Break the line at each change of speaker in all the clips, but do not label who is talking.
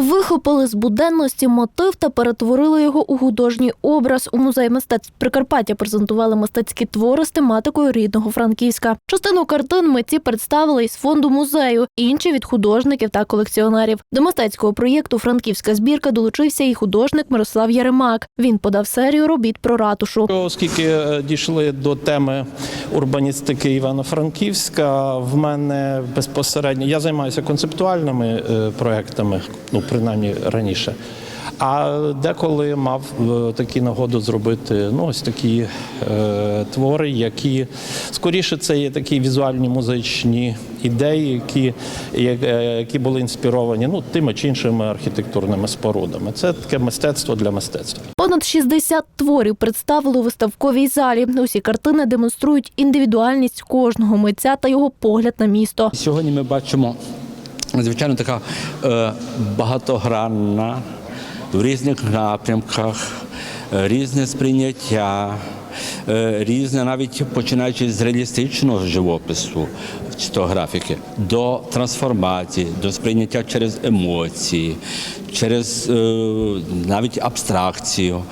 Вихопили з буденності мотив та перетворили його у художній образ. У музеї мистецтв Прикарпаття презентували мистецькі твори з тематикою рідного Франківська. Частину картин митці представили із фонду музею, інші від художників та колекціонерів. До мистецького проєкту Франківська збірка долучився і художник Мирослав Яремак. Він подав серію робіт про ратушу.
Оскільки е, дійшли до теми урбаністики Івано-Франківська, в мене безпосередньо я займаюся концептуальними е, проектами, ну принаймні раніше. А деколи мав е, такі нагоду зробити ну, ось такі е, твори, які скоріше це є такі візуальні музичні ідеї, які, е, які були інспіровані ну, тими чи іншими архітектурними спорудами. Це таке мистецтво для мистецтва.
Понад 60 творів представили у виставковій залі. Усі картини демонструють індивідуальність кожного митця та його погляд на місто.
Сьогодні ми бачимо, звичайно, така е, багатогранна в різних напрямках, е, різне сприйняття, е, різне навіть починаючи з реалістичного живопису чи то графіки, до трансформації, до сприйняття через емоції, через е, навіть абстракцію.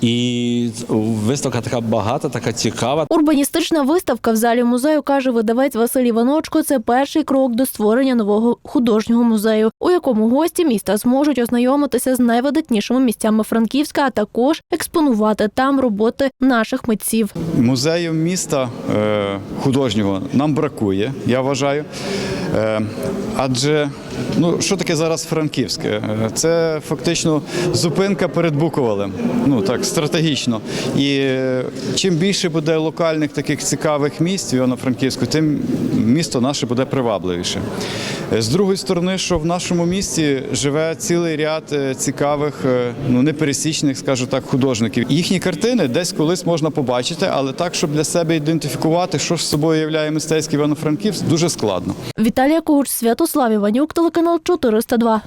І виставка така багата, така цікава.
Урбаністична виставка в залі музею каже видавець Василь Іваночко. Це перший крок до створення нового художнього музею, у якому гості міста зможуть ознайомитися з найвидатнішими місцями Франківська, а також експонувати там роботи наших митців.
Музею міста е, художнього нам бракує, я вважаю. Е, адже ну, що таке зараз Франківське? Це фактично зупинка перед Буковелем, ну так стратегічно. І е, чим більше буде локальних таких цікавих місць в Івано-Франківську, тим місто наше буде привабливіше. Е, З другої сторони, що в нашому місті живе цілий ряд е, цікавих, ну непересічних, скажу так, художників. Їхні картини десь колись можна побачити, але так, щоб для себе ідентифікувати, що ж собою являє мистецький Івано-Франківськ, дуже складно.
Віталія Когуч, Святослав Іванюк, телеканал 402.